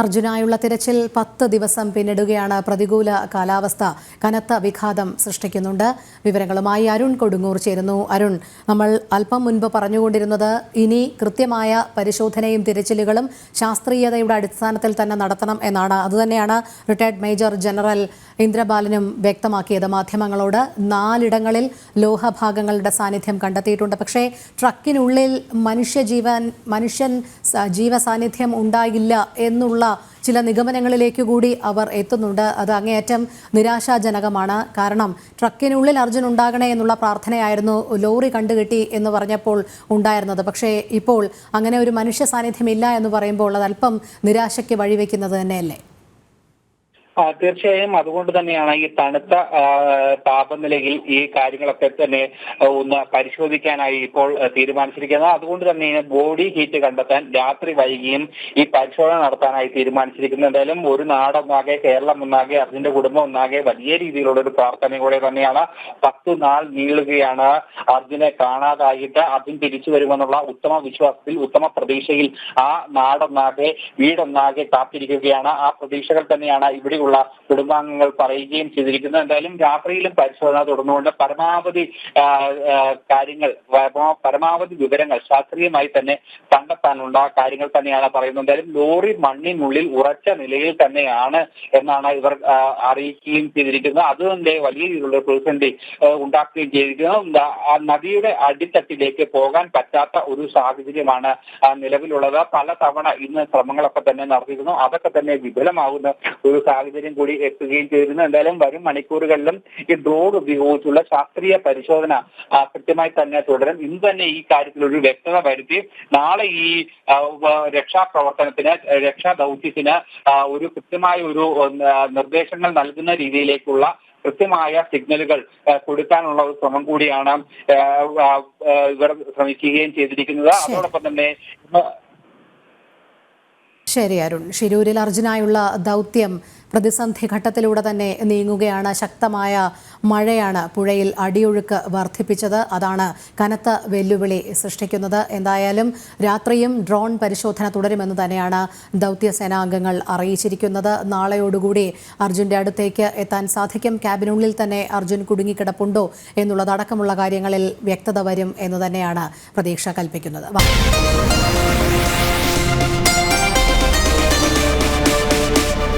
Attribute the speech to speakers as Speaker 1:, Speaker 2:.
Speaker 1: അർജുനായുള്ള തിരച്ചിൽ പത്ത് ദിവസം പിന്നിടുകയാണ് പ്രതികൂല കാലാവസ്ഥ. കനത്ത വിഘാതം സൃഷ്ടിക്കുന്നുണ്ട്. വിവരങ്ങളുമായി അരുൺ കൊടുങ്ങൂർ ചേരുന്നു. അരുൺ നമ്മൾ അല്പം മുൻപ് പറഞ്ഞുകൊണ്ടിരുന്നത് ഇനി കൃത്യമായ പരിശോധനയും തിരച്ചിലുകളും ശാസ്ത്രീയതയുടെ അടിസ്ഥാനത്തിൽ തന്നെ നടത്തണം എന്നാണ്. അതുതന്നെയാണ് റിട്ടയർഡ് മേജർ ജനറൽ ഇന്ദ്രബാലനും വ്യക്തമാക്കിയത് മാധ്യമങ്ങളോട്. നാലിടങ്ങളിൽ ലോഹഭാഗങ്ങളുടെ സാന്നിധ്യം കണ്ടെത്തിയിട്ടുണ്ട്. പക്ഷേ ട്രക്കിനുള്ളിൽ മനുഷ്യജീവൻ മനുഷ്യൻ സ- ജീവസാന്നിധ്യം ഉണ്ടായില്ല എന്നുള്ള ചില നിഗമനങ്ങളിലേക്ക് കൂടി അവർ എത്തുന്നുണ്ട്. അത് അങ്ങേയറ്റം നിരാശാജനകമാണ്. കാരണം ട്രക്കിനുള്ളിൽ അർജുൻ ഉണ്ടാകണേ എന്നുള്ള പ്രാർത്ഥനയായിരുന്നു ലോറി കണ്ടുകെട്ടി എന്ന് പറഞ്ഞപ്പോൾ ഉണ്ടായിരുന്നത്. പക്ഷേ ഇപ്പോൾ അങ്ങനെ ഒരു മനുഷ്യ സാന്നിധ്യമില്ല എന്ന് പറയുമ്പോൾ അത് അല്പം നിരാശയ്ക്ക് വഴിവെക്കുന്നത് തന്നെയല്ലേ?
Speaker 2: ആ, തീർച്ചയായും അതുകൊണ്ട് തന്നെയാണ് ഈ തണുത്ത താപനിലയിൽ ഈ കാര്യങ്ങളൊക്കെ തന്നെ ഒന്ന് പരിശോധിക്കാനായി ഇപ്പോൾ തീരുമാനിച്ചിരിക്കുന്നത്. അതുകൊണ്ട് തന്നെ ബോഡി ഹീറ്റ് കണ്ടെത്താൻ രാത്രി വൈകിയും ഈ പരിശോധന നടത്താനായി തീരുമാനിച്ചിരിക്കുന്നത്. എന്തായാലും ഒരു നാടൊന്നാകെ കേരളം ഒന്നാകെ അതിന്റെ കുടുംബം ഒന്നാകെ വലിയ രീതിയിലുള്ള ഒരു പ്രാർത്ഥന പ്രാർത്ഥനയോടെ തന്നെയാണ് പത്തു നാൾ നീളുകയാണ് അർജുനെ കാണാതായിട്ട് അർജുൻ തിരിച്ചു വരുമെന്നുള്ള ഉത്തമ വിശ്വാസത്തിൽ ഉത്തമ പ്രതീക്ഷയിൽ ആ നാടൊന്നാകെ വീടൊന്നാകെ കാത്തിരിക്കുകയാണ്. ആ പ്രതീക്ഷകൾ തന്നെയാണ് ഇവിടെയുള്ള കുടുംബാംഗങ്ങൾ പറയുകയും ചെയ്തിരിക്കുന്നു. എന്തായാലും രാത്രിയിലും പരിശോധന തുടർന്നുകൊണ്ട് പരമാവധി കാര്യങ്ങൾ പരമാവധി വിവരങ്ങൾ ശാസ്ത്രീയമായി തന്നെ കണ്ടെത്താനുള്ള കാര്യങ്ങൾ തന്നെയാണ് പറയുന്നത്. എന്തായാലും ലോറി മണ്ണിനുള്ളിൽ ഉറച്ച നിലയിൽ തന്നെയാണ് എന്നാണ് ഇവർ അറിയിക്കുകയും ചെയ്തിരിക്കുന്നത്. അതുകൊണ്ട് വലിയ രീതിയിലുള്ള പ്രതിസന്ധി ഉണ്ടാക്കുകയും ചെയ്തിരിക്കുന്നത് നദിയുടെ അടിത്തട്ടിലേക്ക് പോകാൻ പറ്റാത്ത ഒരു സാഹചര്യമാണ് നിലവിലുള്ളത്. പല തവണ ഇന്ന് ശ്രമങ്ങളൊക്കെ തന്നെ നടത്തിയിരുന്നു അതൊക്കെ തന്നെ വിപുലമാകുന്ന ഒരു സാഹചര്യം കൂടി എത്തുകയും ചെയ്തിരുന്നു. എന്തായാലും വരും മണിക്കൂറുകളിലും ഈ ഡ്രോൺ ഉപയോഗിച്ചുള്ള ശാസ്ത്രീയ പരിശോധന കൃത്യമായി തന്നെ തുടരും. ഇന്ന് തന്നെ ഈ കാര്യത്തിൽ ഒരു വ്യക്തത വരുത്തി നാളെ ഈ രക്ഷാപ്രവർത്തനത്തിന് രക്ഷാ ദൗത്യത്തിന് ഒരു കൃത്യമായ ഒരു നിർദ്ദേശങ്ങൾ നൽകുന്ന രീതിയിലേക്കുള്ള കൃത്യമായ സിഗ്നലുകൾ കൊടുക്കാനുള്ള ഒരു ശ്രമം കൂടിയാണ് ഇവർ ശ്രമിക്കുകയും ചെയ്തിരിക്കുന്നത്. അതോടൊപ്പം തന്നെ
Speaker 1: ശരി അരുൺ. ഷിരൂരിൽ അർജുനായുള്ള ദൗത്യം പ്രതിസന്ധി ഘട്ടത്തിലൂടെ തന്നെ നീങ്ങുകയാണ്. ശക്തമായ മഴയാണ് പുഴയിൽ അടിയൊഴുക്ക് വർദ്ധിപ്പിച്ചത്. അതാണ് കനത്ത വെല്ലുവിളി സൃഷ്ടിക്കുന്നത്. എന്തായാലും രാത്രിയും ഡ്രോൺ പരിശോധന തുടരുമെന്ന് തന്നെയാണ് ദൗത്യസേനാംഗങ്ങൾ അറിയിച്ചിരിക്കുന്നത്. നാളെയോടുകൂടി അർജുന്റെ അടുത്തേക്ക് എത്താൻ സാധിക്കും. ക്യാബിനുള്ളിൽ തന്നെ അർജുൻ കുടുങ്ങിക്കിടപ്പുണ്ടോ എന്നുള്ളതടക്കമുള്ള കാര്യങ്ങളിൽ വ്യക്തത വരും എന്ന് തന്നെയാണ് പ്രതീക്ഷ കൽപ്പിക്കുന്നത്.